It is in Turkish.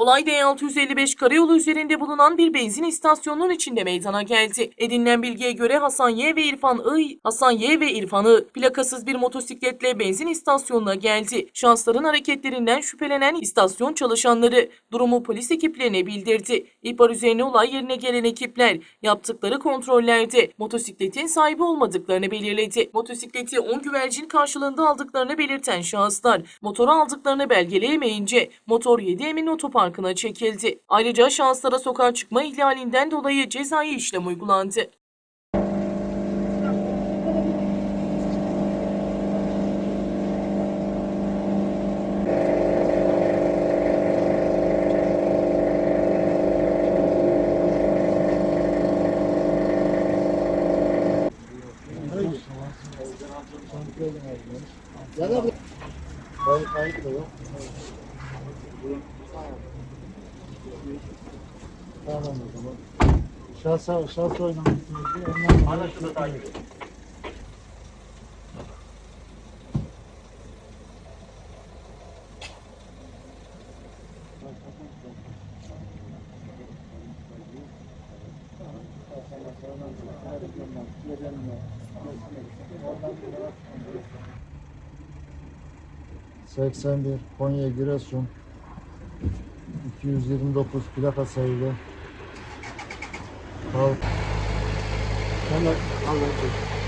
Olay D655 karayolu üzerinde bulunan bir benzin istasyonunun içinde meydana geldi. Edinilen bilgiye göre Hasan Y ve İrfan I, Hasan Y ve İrfan I plakasız bir motosikletle benzin istasyonuna geldi. Şahısların hareketlerinden şüphelenen istasyon çalışanları durumu polis ekiplerine bildirdi. İhbar üzerine olay yerine gelen ekipler yaptıkları kontrollerde motosikletin sahibi olmadıklarını belirledi. Motosikleti 10 güvercin karşılığında aldıklarını belirten şahıslar motoru aldıklarını belgeleyemeyince motor 7 Emin Otoparkı'na çekildi. Ayrıca şahıslara sokağa çıkma ihlalinden dolayı cezai işlem uygulandı. Kayıt kayıt da yok. Tamam o zaman. Şahsa, şahsa oynamışsınız diye ondan Anlaşıldı takip Seksen bir Konya Giresun 229 plaka sayılı Kalk. Hemen anlatayım.